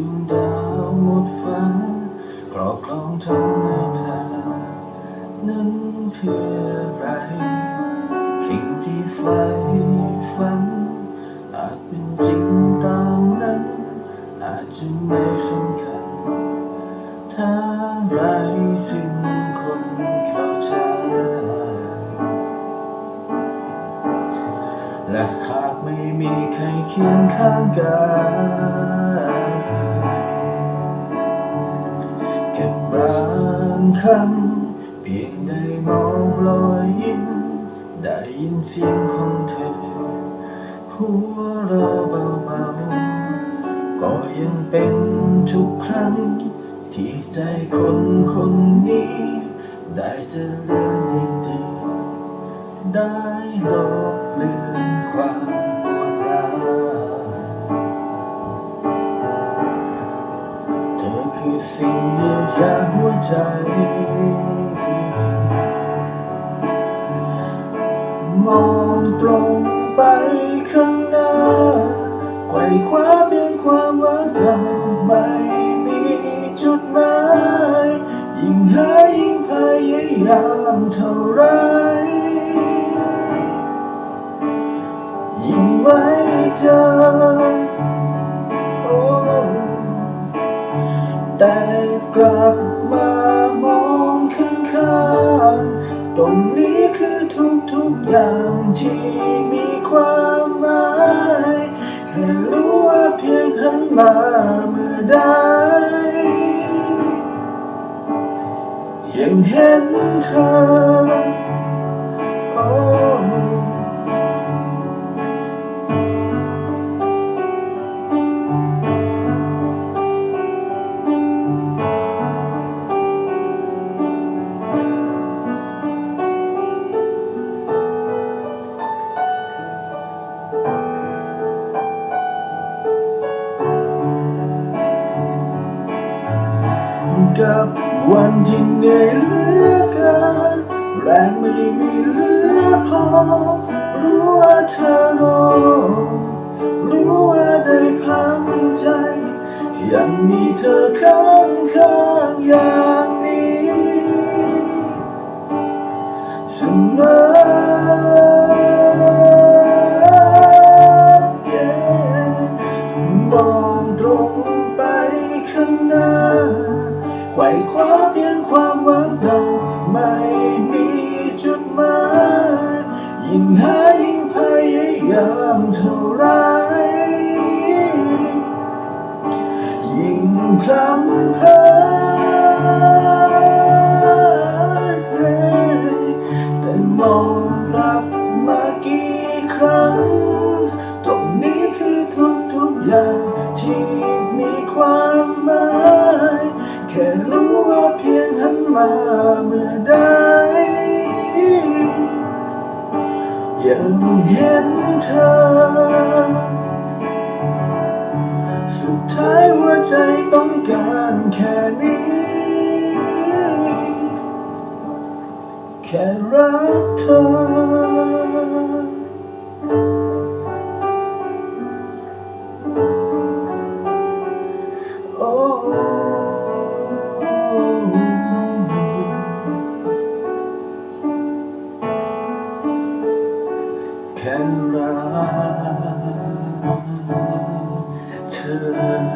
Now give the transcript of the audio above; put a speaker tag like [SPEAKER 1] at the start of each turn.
[SPEAKER 1] ถึงดาวหมดฟ้ากรอบคลองเธอในแผ่นนั้นเพื่อไร สิ่งที่ไฟฝัน อาจเป็นจริงตามนั้น อาจจะไม่สำคัญ ถ้าไรสิ่งคนเข้าใจ และหากไม่มีใครเคียงข้างกัน ครั้ง เพียงได้มองรอยยิ้มได้ยินเสียงของเธอ หัวเราะเบาๆก็ยังเป็นทุกครั้ง ที่ใจคนคนนี้ ได้เจอเรื่องดีๆได้ลบเเยียวยาหัวใจ มองตรงไปข้างหน้าไขว่คว้าเพียงความหวังเราไม่มีจุดหมาย ยิ่งหายิ่งพยายามเท่าไร ยิ่งไม่เจอโอ้แต่ กลับมามองข้างๆตรงนี้คือทุกๆอย่างที่มีความหมายแค่รู้ว่าเพียงหันมาเมื่อใดยังเห็นเธอ กับวันที่เหนื่อยเหลือเกินแรงไม่มีเหลือพอ รู้ว่าเธอรอรู้ว่าได้พังใจ ยังมีเธอข้างข้างอย่างนี้เสมอ ไขว่คว้าเพียงความหวังเราไม่มีจุดหมายยิ่งหายิ่งพยายามเท่าไร ยิ่งพลำเพอ มาเมื่อใดยังเห็นเธอ สุดท้ายหัวใจต้องการแค่นี้ แค่รักเธอ แค่รักเธอ